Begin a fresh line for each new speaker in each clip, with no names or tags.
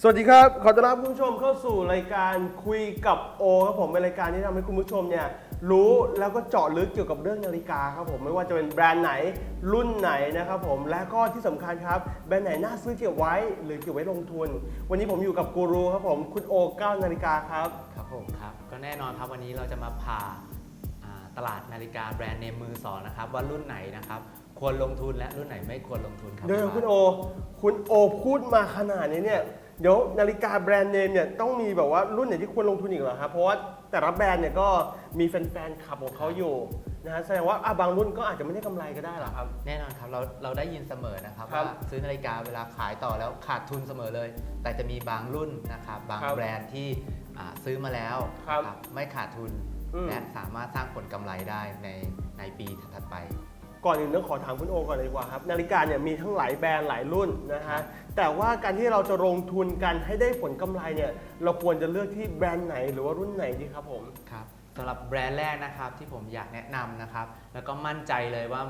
สวัสดีครับ ขอต้อนรับคุณผู้ชมเข้าสู่รายการคุยกับโอครับผมเป็นรายการที่ทำให้คุณผู้ชมเนี่ยรู้แล้วก็เจาะลึกเกี่ยวกับเรื่องนาฬิกาครับผมไม่ว่าจะเป็นแบรนด์ไหนรุ่นไหนนะครับผมและก็ที่สำคัญครับแบรนด์ไหนน่าซื้อเก็บไว้หรือเก็บไว้ลงทุน วันนี้ผมอยู่กับกูรูครับผมคุณโอเก้านาฬิกาครับ
ครับผมครับ ก็แน่นอนครับวันนี้เราจะมาพาอ่าตลาดนาฬิกาแบรนด์เนมมือสองนะครับว่ารุ่นไหนนะครับควรลงทุนและรุ่นไหนไม่ควรลงทุนครับ
เดี๋ยวคุณโอ คุณโอพูดมาขนาดนี้เนี่ย เดี๋ยวนาฬิกาแบรนด์เนมเนี่ยต้องมีแบบว่ารุ่นไหนที่ควรลงทุนอีกเหรอครับเพราะว่าแต่ละแบรนด์เนี่ยก็มีแฟนๆขับของเขาอยู่นะฮะแสดงว่าอะบางรุ่นก็อาจจะไม่ได้กำไรก็ได้เหรอครับ
แน่นอนครับเราเราได้ยินเสมอนะครับ
ครับ
ว่าซื้อนาฬิกาเวลาขายต่อแล้วขาดทุนเสมอเลย แต่จะมีบางรุ่นนะครับบาง
ครับ
แบรนด์ที่อ่าซื้อมาแล้ว
ครับ
นะครับไม่ขาดทุน
อืม
และสามารถสร้างผลกำไรได้ในในปีถัดๆไป
ก่อนอื่นต้องขอถามคุณโอก่อนเลยดีกว่าครับ นาฬิกาเนี่ยมีทั้งหลายแบรนด์หลายรุ่นนะ
ครั
ฮะ
บ
แต่ว่าการที่เราจะลงทุนกันให้ได้ผลกำไรเนี่ยเราควรจะเลือกที่แบรนด์ไหนหรือว่ารุ่นไหนดีครับผม
ครับสำหรับแบรนด์แรกนะครับที่ผมอยากแนะนำนะครับ แล้วก็มั่นใจเลยว่า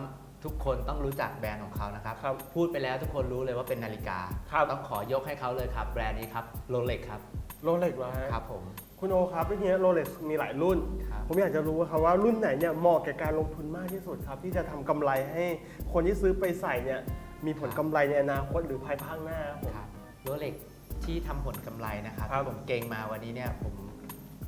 ทุกคนต้องรู้จักแบรนด์ของเขานะครับ
ครับ
พูดไปแล้วทุกคนรู้เลยว่าเป็นนาฬิกา
ครับ
ต้องขอยกให้เขาเลยครับ แบรนด์นี้ครับโรเล็กครับ
โรเล็กเหรอฮะ
ครับผม
คุณโอครับทีนี้โรเล็กมีหลายรุ่น
ครับ
ผมอยากจะรู้ครับว่ารุ่นไหนเนี่ยเหมาะแก่การลงทุนมากที่สุดครับ ที่จะทำกำไรให้คนที่ซื้อไปใส่เนี่ยมีผลกำไรในอนาคตหรือภายภาคหน้าครับผม
ครับโรเล็กที่ทำผลกำไรนะครับ
ครับ
ที่ผมเก่งมาวันนี้เนี่ยผม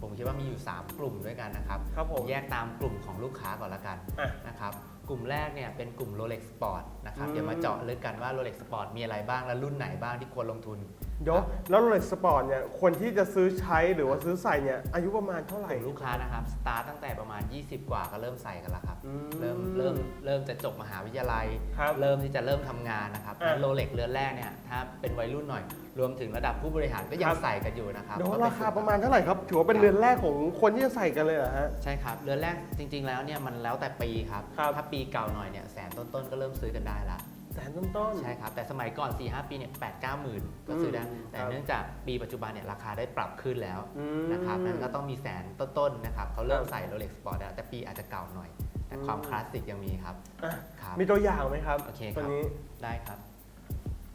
ผมคิดว่ามีอยู่ 3 กลุ่มด้วยกันนะครับ
ครับผม
แยกตามกลุ่มของลูกค้าก่อนละกัน
อะ
นะครับกลุ่มแรกเนี่ยเป็นกลุ่ม Rolex Sport นะครับ
อืม
เดี๋ยวมาเจาะลึกกันว่า Rolex Sport มีอะไรบ้างและรุ่นไหนบ้างที่ควรลงทุน
เดี๋ ยวแล้วโรเล็กสปอร์ตเนี่ยคนที่จะซื้อใช้หรือว่าซื้อใส่เนี่ยอายุประมาณเท่าไห
ก
ร่
ลุ่มลูกค้านะครับ สตาร์ตตั้งแต่ประมาณ 20 กว่าก็เริ่มใส่กันแล้วครับ
อืม
เริ่มเริ่มเริ่มจะจบมหาวิทยาลัย
ครับ
เริ่มที่จะเริ่มทำงานนะครับ
อะ
โรเล็กเรือนแรกเนี่ยถ้าเป็นวัยรุ่นหน่อย รวมถึงระดับผู้บริหารก็ยั
ค
ง
รับ
ใส่กันอยู่นะครับ
เดี๋ยว
ก็เป็น
ราคาประมาณเท่าไหร่ครับ ถือว่าเป็นเรือนแรกของคนที่จะใส่กันเลยเหรอฮะ
ใช่ครับเรือนแรกจริง ๆ แล้วเนี่ยมันแล้วแต่ปีครับ
ครับ
ถ้าปีเก่าหน่อยเนี่ยแสนต้นๆก็เริ่มซื้อกันได้ละ
แสนต้นๆ
ใช่ครับ แต่สมัยก่อน 4 5 ปีเนี่ยแปดเก้าหมื่นก็ซื้อได้
อืม
แต่
ครับ
เนื่องจากปีปัจจุบันเนี่ยราคาได้ปรับขึ้นแล้ว
อืม
นะครับนั้นก็ต้องมีแสนต้นๆนะครับเขาเริ่ม
ครับ
ใส่โรเล็กสปอร์ตแล้วแต่ปีอาจจะเก่าหน่อย แต่
อืม
ความคลาสสิกยังมีครับ
อะ
ครับ
มีตัวอย่างไหมครับ
โอเค
ตัว
ครับ
นี้
ได้ครับ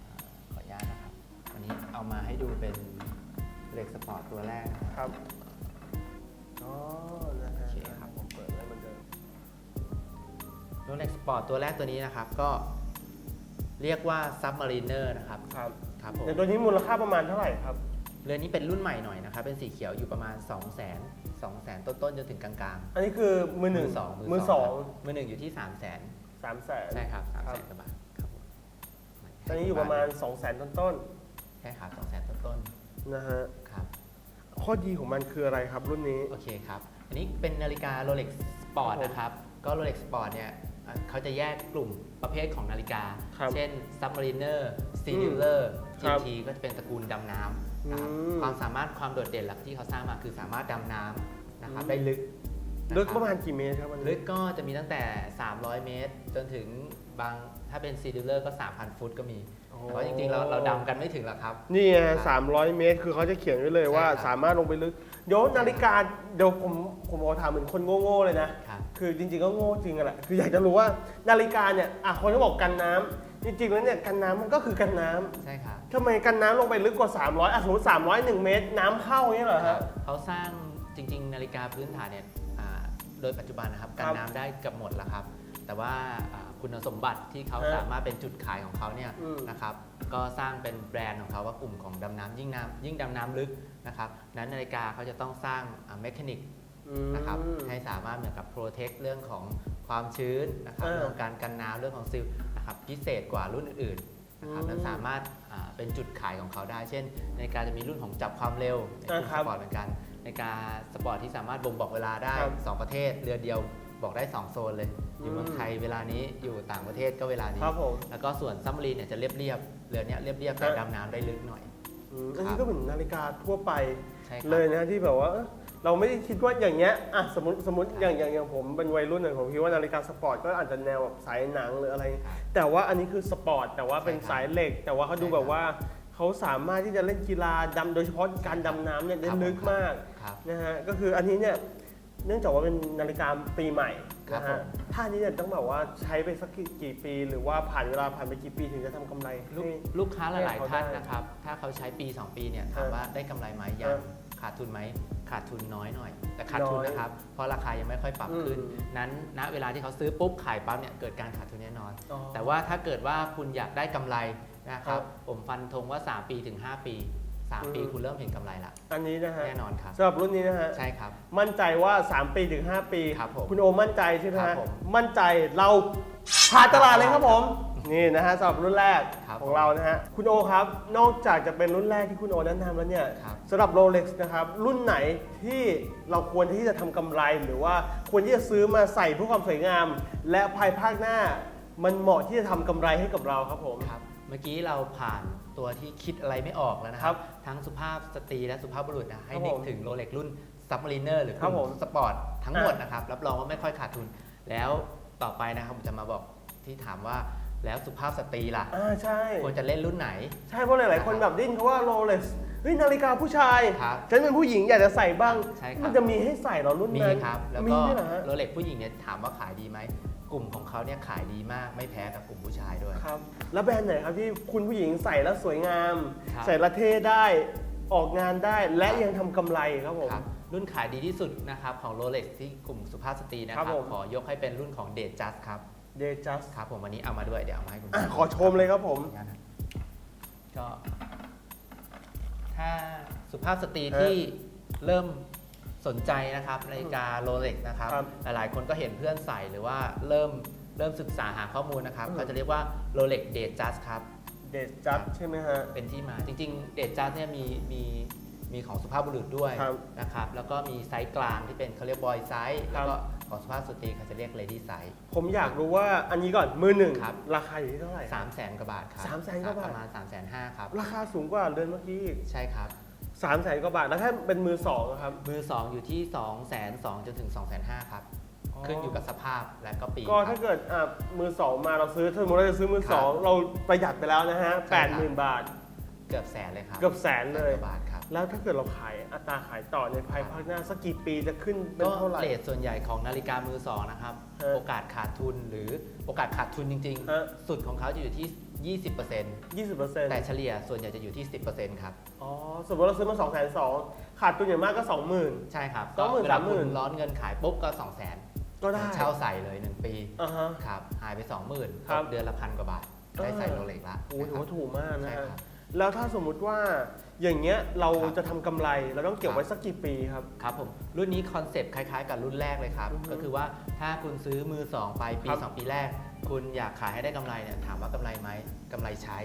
อ่าขออนุญาตนะครับวันนี้เอามาให้ดูเป็นเล็กสปอร์ตตัวแรกนะครับ
ครับอ๋อนะฮะ
โอเคครับ
ผมเปิดไว้เหมือนเดิม
โรเล็กสปอร์ตตัวแรกตัวนี้นะครับก็ เรียกว่า Submariner นะครับ
ครับ
ครับผม
ในตัวนี้มูลค่าประมาณเท่าไหร่ครับ
เรือนนี้เป็นรุ่นใหม่หน่อยนะครับ เป็นสีเขียวอยู่ประมาณ 2 0 0 0 0 0 2 0 0 0 0ต้นๆจนถึงกลางๆ
อันนี้คือมือหนึ่ง
สอง
มือสอง
มือหนึ่งอยู่ที่ 3 0 0 0 0 0
สามแสน
ใช่ครับ3 0 0
ครับ
0 0 0กว่าบาทครับผม
ตอนนี้อยู่ประมาณ2องแสนต้น
ใช่ครับ2 0 0 0 0 0ต้น
ๆนะฮะ
ๆครับ
ข้อดีของมันคืออะไรครับรุ่นนี้
โอเคครับ อันนี้เป็นนาฬิกา Rolex Sport
ครับผม
นะครับ ก็ Rolex Sport เนี่ยอะเขาจะแยกกลุ่มประเภทของนาฬิกา
ครับ
เช่น Submariner Singular
ครับ
GT ก็จะเป็นตระกูลดำน้ำนะครับ
อืม
ความสามารถความโดดเด่นหลักที่เขาสร้างมาคือสามารถดำน้ำนะครับได้ลึกนคบ
ลึกประมาณกี่เมตรครับมัน
ลึกก็จะมีตั้งแต่ 300 เมตร จนถึงบางถ้าเป็น Singular ก็ 3,000 ฟุตก็มี แต่ว่าจริงๆเราเราดำกันไม่ถึงหรอกครับ
นี่ไงสามร้อยเมตร คือเขาจะเขียนไว้เลยว่า
ใช่ครับ
สามารถลงไปลึกเดี๋ยวนาฬิกาเดี๋ยวผมผมเอาถามเหมือนคนโง่ๆเลยนะ
ครับ
คือจริงๆก็โง่จริงอะแหละคืออยากจะรู้ว่านาฬิกาเนี่ยอะคนก็บอกกันน้ำจริงๆแล้วเนี่ยกันน้ำมันก็คือกันน้ำ
ใช่ครับ
ทำไมกันน้ำลงไปลึกกว่า 300อะสมมติ301 เมตร น้ำเข้าอย่างเงี้ยเหรอฮะ
เขาสร้างจริง ๆ นาฬิกาพื้นฐานเนี่ยอ่าโดยปัจจุบันนะครับ กัน
ครับ
น้ำได้เกับหมดแล้วครับ แต่ว่าอ่า คุณสมบัติที่เขา
ฮะ
สามารถเป็นจุดขายของเขาเนี่ย
อืม
นะครับก็สร้างเป็นแบรนด์ของเขาว่ากลุ่มของดำน้ำยิ่งน้ำยิ่งดำน้ำลึกนะครับนั้นนาฬิกาเขาจะต้องสร้างเมคานิก
อืม
นะครับให้สามารถเหมือนกับโปรเทคเรื่องของความชื้นนะครับ
เออ
เรื่องของการกันน้ำเรื่องของซิลนะครับพิเศษกว่ารุ่นอื่นๆนะครับ
อืม
นั้นสามารถอ่าเป็นจุดขายของเขาได้ เช่น ในการจะมีรุ่นของจับความเร็วใน
อ่า
รุ่น
ครั
ส
บ
ปอร์ตเหมือนกัน ในการสปอร์ตที่สามารถบ่งบอกเวลาได้
ครับ
2 ประเทศเรือเดียว บอกได้2โซนเลย อยู่เมือง
อืม
ไทยเวลานี้อยู่ต่างประเทศก็เวลานี้
ครับผม
แล้วก็ส่วนซัมมารีนเนี่ยจะเรียบเรียบๆเรือเนี้ยเรียบเรียบๆแต่
ครับ
ดำน้ำได้ลึกหน่อย
อืมอัน
ครั
นี้
บ
ก็เหมือนนาฬิกาทั่วไป
ใช่ครับ
เลยนะที่แบบว่าเอ้อเราไม่ได้คิดว่าอย่างเงี้ยอะสมมติสมมติอย่างอย่างอย่างผมเป็นวัยรุ่นหน่อยผมคิดว่านาฬิกาสปอร์ตก็อาจจะแนวแบบสายหนังหรืออะไร
ครับ
แต่ว่าอันนี้คือสปอร์ตแต่ว่าเป็น
ใช่ครับ
สายเหล็ก แต่ว่าเขาดู
ใช่
แบ
ครับบ
ว่าเขาสามารถที่จะเล่นกีฬาดำโดยเฉพาะการดำน้ำเนี่ยได้
ครับ
ลึก
ผม
มาก
ครับ
นะฮะก็คืออันนี้เนี่ย เนื่องจากว่าเป็นนาฬิกาปีใหม่
ครับ
นะฮะ
ผม
ท่านี้เนี่ยต้องแบบว่าใช้ไปสักกี่กี่ปี หรือว่าผ่านเวลาผ่านไปกี่ปีถึงจะทำกำไร
ลูก
ให้
ลูกค้าหลาย
ให้เขา
ๆท่าน
ได้
นะครับ ถ้าเขาใช้ปี 2 ปีเนี่ยถาม
เออ
ว่าได้กำไรไหมยั
เองอ
ขาดทุนไหมขาดทุนน้อยหน่อย แต่ขาดทุน
น้อย
นะครับ เพราะราคายังไม่ค่อยปรับขึ้น
อืม
นั้นณเวลาที่เขาซื้อปุ๊บขายปั๊บเนี่ยเกิดการขาดทุนแน่นอน
อ๋อ
แต่ว่าถ้าเกิดว่าคุณอยากได้กำไรนะค
ครั
รับ
บ
ผมฟันธงว่า 3 ปีถึง 5 ปี 3 ปี
อืม
คุณเริ่มเห็นกำไรละ
อันนี้นะฮะ
แน่นอนครับ
สำหรับรุ่นนี้นะฮะ
ใช่ครับ
มั่นใจว่า 3 ปีถึง 5 ปี
ครับผม
ณโอมั่นใจใช่ไหม
ครั
ฮะ
บผม
มั่นใจเราผ่านตลาดเลยครับผม นี่นะฮะสำหรับรุ่นแรก
ครับ
ของเรานะฮะ คุณโอครับ นอกจากจะเป็นรุ่นแรกที่คุณโอแนะนำแล้วเนี่ย
ครับ
สำหรับโรเล็กซ์นะครับ รุ่นไหนที่เราควรที่จะทำกำไรหรือว่าควรที่จะซื้อมาใส่เพื่อความสวยงาม และภายภาคหน้ามันเหมาะที่จะทำกำไรให้กับเราครับผม
ครับ เมื่อกี้เราผ่าน ตัวที่คิดอะไรไม่ออกแล้วนะค
ครั
รับบทั้งสุภาพสตรีและสุภาพบุรุษนะให้
ครับ
นึก
ผม
ถึงโรเล็กรุ่นซับมารีเนอร์หรือ
ครับ
ก
ผ
ลุ่
ม
มสปอร์ตทั้งหมดนะครับ รับรองว่าไม่ค่อยขาดทุน แล้วต่อไปนะครับผมจะมาบอกที่ถามว่าแล้วสุภาพสตรีล่ะ
อ่าใช่
ควรจะเล่นรุ่นไหน
ใช่เพราะหลายๆคนแบบดิ้นเขาว่าโรเล็กซ์เฮ้ยนาฬิกาผู้ชาย
ครับ
ฉันเป็นผู้หญิงอยากจะใส่บ้าง
ใช่ครับ
มันจะมีให้ใส่เหรอรุ่น
มี
นั้น
ครับ แล้ว
มี
ก็
ด้วยเหรอฮะ
โรเล็กผู้หญิงเนี่ยถามว่าขายดีไหม กลุ่มของเขาเนี่ยขายดีมากไม่แพ้กับกลุ่มผู้ชายด้วย
ครับ แล้วแบรนด์ไหนครับที่คุณผู้หญิงใส่แล้วสวยงาม
ครับ
ใส่และเท่ได้ออกงานได้และยังทำกำไรครับผม
ครับรุ่นขายดีที่สุดนะครับของโรเล็กที่กลุ่มสุภาพสตรีนะค
ครั
รั
บบผม
ขอยกให้เป็นรุ่นของเดทจัสครับ
เดจัส
ครับผมวันนี้เอามาด้วยเดี๋ยวเอามาให้คุณ
อะ
ผู้ชม
ขอชมเลยครับผม
งั้นนะก็ถ้าสุภาพสตรี
ฮะ
ที่เริ่มสนใจนะครับนาฬิกาโรเล็กนะครับ
ครับ
หลายๆคนก็เห็นเพื่อนใส่หรือว่าเริ่ม เริ่มศึกษาหาข้อมูลนะครับ
อืม
เขาจะเรียกว่าโรเล็กเดทจัสครับ
เดจัสใช่ไหมฮะ
เป็นที่มาจริงๆ เดทจัสเนี่ยมีมีมีของสุภาพบุรุษด้วย
ครับ
นะครับ แล้วก็มีไซส์กลางที่เป็นเขาเรียกบอยไซส์
ครั
แล้
บ
วก็ของสุภาพสตรีเขาจะเรียกเลดี้ไซส์
ผมอยากรู้ว่าอันนี้ก่อนมือหนึ่ง
ครับ
ราคาอยู่ที่เท่าไหร่
สามแสนกว่าบาทครับ
สามแสนกว่าบาท
ประมาณ3ามแสนห้าครับ
ราคาสูงกว่าเดือนเมื่อกี้อีก
ใช่ครับ
สามแสนกว่าบาทแล้วถ้าเป็นมือสองอะครับ
มือ 2 อยู่ที่ 2 2 0 0 0จนถึง 2 5 0 0 0ครับ ขึ้นอยู่กับสภาพและก็ปี
ก็
ค
ถ้า
รับ
เกิดอะมือสองมาเราซื้อสมมติเราจะซื้อมือสองเราประหยัดไปแล้วนะฮะ
ใช่
แป
ครั
ด
บ
หมื่นบาท
เกือบแสนเลยครับ
เกือบแสนเลย
กว่าบาทครับ
แล้วถ้าเกิดเราขายอัตราขายต่อในภายภาคหน้าสักกี่ปีจะขึ้นเป็น
ก็
เท่าไหร่
เรทส่วนใหญ่ของนาฬิกามือ2นะครับ
ฮะ
โอกาสขาดทุนหรือโอกาสขาดทุนจริง
ฮะ
ๆสุดของเขาจะอยู่ที่20%
20%
แต่เฉลี่ยส่วนใหญ่จะอยู่ที่ 10%ครับ
อ๋อ สมมติเราซื้อมา2 2 0 0 0ขาดทุนอย่างมากก็ 20,000
ใช่ครับ
สองหมื่น
เวลา
สามหมื่
คุณ
น
ร้อนเงินขายปุ๊บก็ 2 0 0 0 0 0
ก็ได้
เช่าใส่เลย 1 ปี
อ่าฮะ
ครับหายไป 20,000
ครับ
ตกเดือนละพันกว่าบาท ได้ใส่โรเล็กละ
โอ้โหถือว่าถูกมากนะ
ใช่
ฮะ
ครับ
แล้วถ้าสมมุติว่าอย่างเงี้ยเรา
ครับ
จะทำกำไรเราต้องเก็บ
ครับ
ไว้สักกี่ปีครับ
ครับผมรุ่นนี้คอนเซปต์คล้ายๆ กับรุ่นแรกเลยครับ
อือฮึ
ก็คือว่าถ้าคุณซื้อมือ 2 ไปปี
ครับ
2 ปีแรก คุณอยากขายให้ได้กำไรเนี่ยถามว่ากำไรไหมกำไรใช้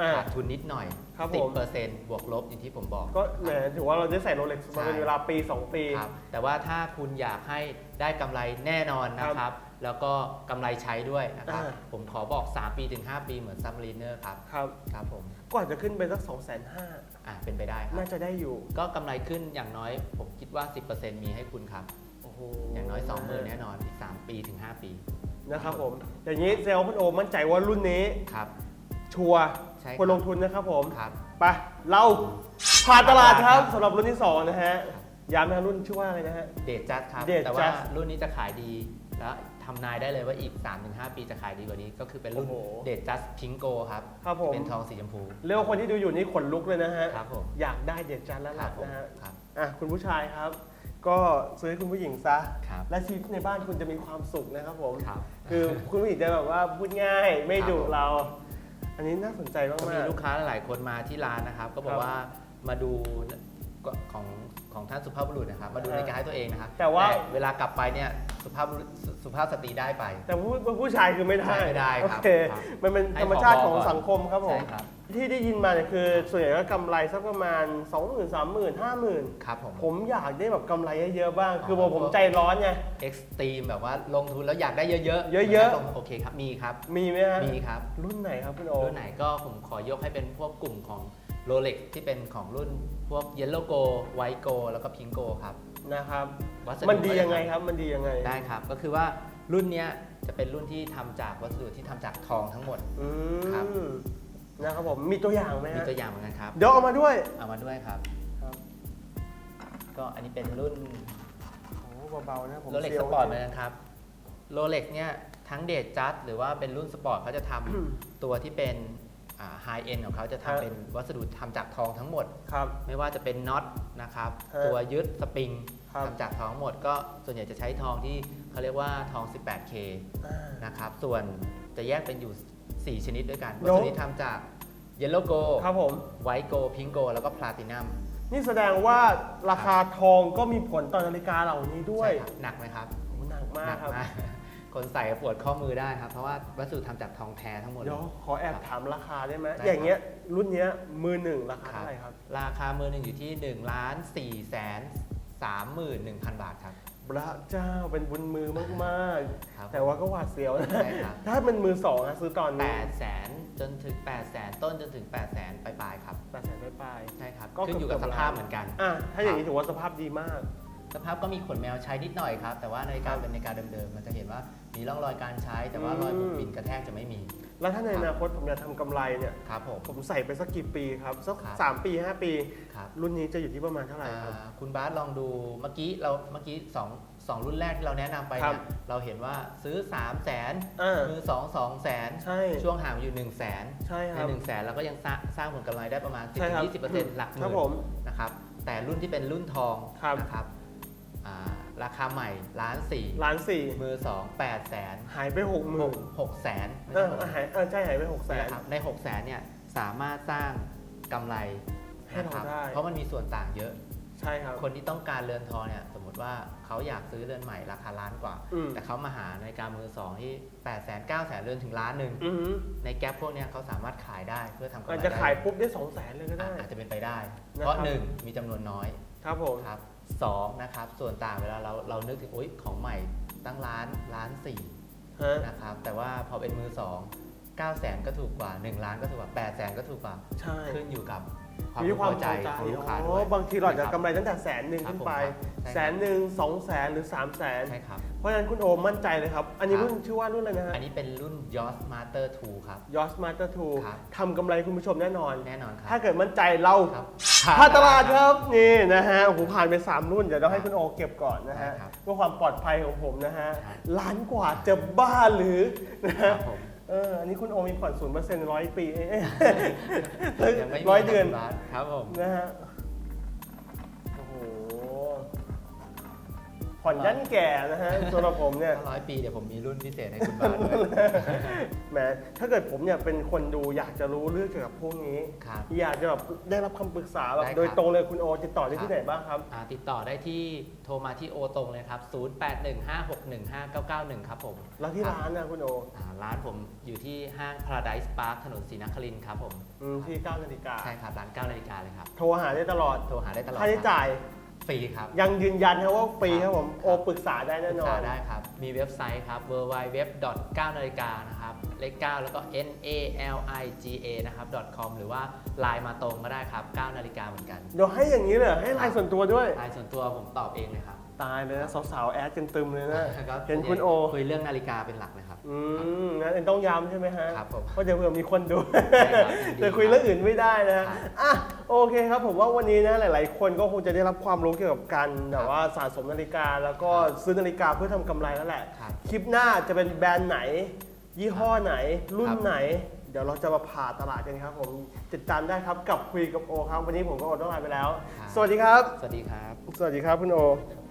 อ่า
ขาดทุนนิดหน่อย
ครับ
สิ
ผ
บ
ม
เปอร์เซ็นต์บวกลบอย่างที่ผมบอก
ก็แหมถือว่าเราได้ใส่โรเล็กซ์มาเป็น
ใช่
เวลาปี 2 ปี
ครับแต่ว่าถ้าคุณอยากให้ได้กำไรแน่นอนนะครับ แล้วก็กำไรใช้ด้วยนะครับ
อ่า
ผมขอบอก 3 ปีถึง 5 ปีเหมือนซัมรีเนอร์ครับ
ครับ
ครับผม
กว่าจะขึ้นไปสัก 2 5 0 0 0
อ่าเป็นไปได้ครับ
น่าจะได้อยู่
ก็กำไรขึ้นอย่างน้อย ผมคิดว่า 10%มีให้คุณครับ
โอ้โห
อย่างน้อย 20,000 แน่นอนอีก 3 ปีถึง 5 ปี
นะครับผม อย่างนี้เซลล์พันโอมั่นใจว่ารุ่นนี้
ครับ
ชัวร์
ใช่ครับ
ควรลงทุนนะครับผม
ครับ
ไปเราผ่านตลาดครับ
ครับ
สำหรับรุ่นที่2นะฮะย้ำนะรุ่นชื่อว่าอะไรนะฮะ
เดทจัดครับ
Date
แต่ว่า
Just
รุ่นนี้จะขายดี แล้วทำนายได้เลยว่าอีก 3-5 ปีจะขายดีกว่านี้ ก็คือเป็นรุ่น
โอ้โห
เดทจัสพิงโกครับ
ครับผม
เป็นทองสีชมพู
เรียกว่าคนที่ดูอยู่นี่ขนลุกเลยนะฮะ
ครับผม
อยากได้เด็ดจันแล้ว
ครั
ล่ะ
บผม
นะฮะ
ครับ
อะคุณผู้ชายครับ ก็ซื้อให้คุณผู้หญิงซะ
ครับ
และชีวิตในบ้านคุณจะมีความสุขนะครับผม
ครับ
คือคุณผู้หญิงจะแบบว่าพูดง่ายไม่ดุ
ครับผม
เรา อันนี้น่าสนใจมาก
ก็มี
ๆ
ลูกค้าหลายๆคนมาที่ร้านนะครับ ก็บอ
ครั
ก
บ
ว่ามาดู ของของท่านสุภาพบุรุษนะครับ มาดู
อ่า
นาฬิกาให้ตัวเองนะครับ
แต่ว่า
เวลากลับไปเนี่ยสุภาพบุรุษสุสุภาพสตรีได้ไป
แต่ผู้ผู้ชายคือไม่ได้
ใช่ไม่ได้
โอ
ครับ
เค
ครับ
มันเป็น
ให้
ธรรมชาติ
ผอ
ของ
ก่อน
สังคมครับผม
ใช่ครับ
ที่ได้ยินมาเนี่ยคือส่วนใหญ่ก็กำไรสักประมาณ 2 0 0 0 0 3 0 0 0 0 5 0,000
ครับผม
ผมอยากได้แบบกำไรเยอะๆบ้าง คือ
อ๋อ
ผมใจร้อนไง
เอ็กซ์ตรีมแบบว่าลงทุนแล้วอยากได้เยอะๆ
เยอะๆ
ลงโอเคครับ มีครับ
มีไหมฮะ
มีครับ
รุ่นไหนครับคุณโอ
รุ่นไหนก็ผมขอยกให้เป็นพวกกลุ่มของ โรเล็กที่เป็นของรุ่นพวกเยลโลโกไวโกแล้วก็พิงโกครับ
นะครับ
วัส
มันดี
ก็
ยังไงครับ มันดียังไง
ได้ครับ ก็คือว่ารุ่นเนี้ยจะเป็นรุ่นที่ทำจากวัสดุที่ทำจากทองทั้งหมด
อื
ครับ
มนะครับผม มีตัวอย่างไหม
มี
ฮะ
ตัวอย่างเหมือนกันครับ
เดี๋ยวเอามาด้วย
เอามาด้วยครับ
ครับ
ก็อันนี้เป็นรุ่น
โอ้เบาๆนะผม
โรเล็ก
ซี
ส
ยว
ปอร์ตเหมือนกันครับโรเล็กเนี่ยทั้งเดทจัดหรือว่าเป็นรุ่นสปอร์ตเขาจะทำตัวที่เป็น ไฮเอ็นของเขาจะ
ครับ
ทำเป็นวัสดุทำจากทองทั้งหมด
ครับ
ไม่ว่าจะเป็นน็อตนะครับ
ฮะ
ตัวยึดสปริง
ครับ
ทำจากทองหมดก็ส่วนใหญ่จะใช้ทองที่เขาเรียกว่าทอง 18K
อ่า
นะครับ ส่วนจะแยกเป็นอยู่ 4 ชนิดด้วยกัน
โน้
วัสดุที่ทำจากเยลโลโก
ครับผม
ไวท์โกพิงโก แล้วก็พลาตินัม
นี่แสดงว่าราคาทองก็มีผลต่อนาฬิกาเหล่านี้ด้วย
หนักไหมครับ
โอ้หนักมาก
หนั
ครับ
มาก คนใส่ปวดข้อมือได้ครับ เพราะว่าวัสดุทำจากทองแท้ทั้งหมด
เดี๋ยวขอแอบถามราคาได้ไหม
ได้
อย่างเงี้ยรุ่นเนี้ยมือหนึ่งราคา
ครับ
เท่าไหร่ครับ
ราคามือหนึ่งอยู่ที่1ล้าน4แสน31,000บาทครับ
พระเจ้าเป็นบุญมือมาก
ครับ
ๆ แต่ว่าก็หวาดเสียวนะ
ใช่ครับ
ถ้าเป็นมือสองอะซื้อตอนนี้
8แสนจนถึง8แสนต้นจนถึง8แสนปลายๆครับ
แปดแสนปลาย
ใช่ครับ
ก็
ขึ้นอยู่กับ
เกื
ส
อบๆ
ภาพ
ล้าน
เหมือนกัน
ๆอะถ้าอย่างนี้ถือว่าสภาพดีมาก
สภาพก็มีขนแมวใช้นิดหน่อยครับ แต่ว่านาฬิกาเป็นนาฬิกาเดิมๆ มันจะเห็นว่า มีร่องรอยการใช้แต่ว่า
อืม
รอยบุบบินกระแทกจะไม่มี
แล้วถ้าในอนาคตผมอยากทำกำไรเนี่ย
ครับผม
ผมใส่ไปสักกี่ปีครับ สัก
ครับ
สามปีห้าปี
ครับ
รุ่นนี้จะอยู่ที่ประมาณเท่าไหร่ครับ
อ่าคุณบาสลองดูเมื่อกี้เราเมื่อกี้สองสองรุ่นแรกที่เราแนะนำไป
ครั
เนี่ย
บ
เราเห็นว่าซื้อ 3 0 0แสน
อ่า
มือ2 2แสน
ใช่
ช่วงห่างอยู่1 0 0 0 0แสน
ใช่ค
ใน
รับ
1 0 0 0 0แสนเราก็ยังสร้างสร้างผลกำไรได้ประมาณ
ใช่ครับ
10-20%หลักห
ครับ
มื่
ผ
น
ม
นะครับแต่รุ่นที่เป็นรุ่นทอง
ครับ
นะครับอ่า ราคาใหม่ล้านสี่
ล้านสี่
มือสองแปดแสน
หายไปหกหมื่น
หกแสน
เออหายเออใช่หายไปหกแสน
นะครับในหกแสนเนี่ยสามารถสร้างกำไร
ให้เรา
นะครับ
ได้
เพราะมันมีส่วนต่างเยอะ
ใช่ครับ
คนที่ต้องการเรือนทองเนี่ยสมมติว่าเขาอยากซื้อเรือนใหม่ราคาล้านกว่า
อืม
แต่เขามาหานาฬิกามือสองที่8ปดแสนเก้าแสนเรือนถึงล้านหนึ่ง
อือหือ
ในแก๊ปพวกเนี้ยเขาสามารถขายได้เพื่อทำกำไร
อาจจะขาย
ได้
ปุ๊บได้สองแสนเลยก็ได้
อะอาจจะเป็นไปได้
นะครับ
เพราะหนึ่งมีจำนวนน้อย
ครับผม
ครับ สองนะครับส่วนต่างเวลาเราเรานึกถึงโอ๊ยของใหม่ตั้งล้านล้านสี่
ฮะ
นะครับแต่ว่าพอเป็นมือสอง 9 0 0แสนก็ถูกกว่า 1 ล้านก็ถูกกว่า 8 0 0แสนก็ถูกกว่า
ใช่
ขึ้นอยู่กับความ
มี
รู้
ความ
พอใจ
พอใจ
ของลูกค้า
อ๋
ด้ว
อยบางทีเราอาจจะ
ใช่คบ
กำไรตั้งแต่แสนหนึ่ง
ครับ
ขึ้นไป
ผมครับใช่ครับ
แสนหนึ่งสองแสนหรือสามแสน
ใช่ครับ
เพราะฉะนั้นคุณโอมมั่นใจเลยครับ อันนี้
ครับ
รุ่นชื่อว่ารุ่นอะไรนะฮะ
อันนี้เป็นรุ่น Yoss Master 2 ครับ
ยอสมาสเตอร์ทู
ครับ
ทำกำไรคุณผู้ชมแน่นอน
แน่นอนครับ
ถ้าเกิดมั่นใจเรา
ครับ
พาตลาดครับ นี่นะฮะโอ้โหผ่านไป 3 รุ่น เดี๋ยวเราให้คุณโอเก็บก่อนนะฮะ
ได้ครับ
เพื่อความปลอดภัยของผมนะฮะ
ครับ
ล้านกว่าจะบ้าหรือนะ
ครั
ฮะ
บผม
เอออันนี้คุณโอมีผ่อนศูนย์เปอร์เซ็นต์ร้อยปีเอ้ย
ยังไม่มี
ร้อยเดือน
ครับครับผม
นะฮะ ผ่อนยันแก่นะฮะสำหรับผมเนี่ย
ร้อยปีเดี๋ยวผมมีรุ่นพิเศษให้คุณบาสด้วย
แหมถ้าเกิดผมเนี่ยเป็นคนดูอยากจะรู้เรื่องเกี่ยวกับพวกนี้
ครับ
อยากจะแบบได้รับคำปรึกษาแบบ
ได้ครับ
โดยตรงเลยคุณโอติดต่อได้
ครับ
ที่ไหนบ้างครับ
อ่าติดต่อได้ที่โทรมาที่โอตรงเลยครับ 0815615991 ครับผม
แล้วที่ร้านนะคุณโอ
อ่าร้านผมอยู่ที่ห้าง Paradise Park ถนนศรีนครินทร์ครับผม
อืมที่9นาฬิกา
ใช่ครับ ร้าน9นาฬิกาเลยครับ
โทรหาได้ตลอด
โทรหาได้ตลอด
ค่าใช้จ่าย
ฟรีครับ
ยังยืนยันครับว่าฟรีครับผม
ครับ
โอปรึกษาได้
ป
แน่
รึ
น
ก
อ
ษานได้ครับ มีเว็บไซต์ครับ www.9 นาฬิกานะครับเลข9แล้วก็ n a l i g a นะครับ .com หรือว่าไลน์มาตรงก็ได้ครับ9นาฬิกาเหมือนกัน
เดี๋ยวให้อย่างนี้เลยเหรอให้ไลน์ส่วนตัวด้วย
ไลน์ส่วนตัวผมตอบเองเลยครับ
ตายเลยนะสาวๆแอดกันตึมเลยนะ
ก็
เห็นคุณโอ
คุยเรื่องนาฬิกาเป็นหลักเลยครับ
อืมงั้นต้องย้ำใช่ไหมฮะ
ครับผม
เพราะเดี๋ยวเผื่อมีคนดู
ครับยินดี
จะคุยเรื่องอื่นไม่ได้นะ
ครั
ฮะ
บ
อะโอเคครับผมว่าวันนี้นะหลาย ๆ คนก็คงจะได้รับความรู้เกี่ยวกับการแบบว่าสะสมนาฬิกาแล้วก็ซื้อนาฬิกาเพื่อทำกำไรแล้วแหละ
ครับ
คลิปหน้าจะเป็นแบรนด์ไหน ยี่ห้อไหน รุ่น
ครับ
ไหน เดี๋ยวเราจะมาผ่าตลาดกันครับผมติดตามได้ครับกับคุยกับโอครับวันนี้ผมก็อดต้องลาไปแล้ว
ครับ
สวัสดีครับ
สวัสดีครับ
สวัสดีครับคุณโอ
ครับ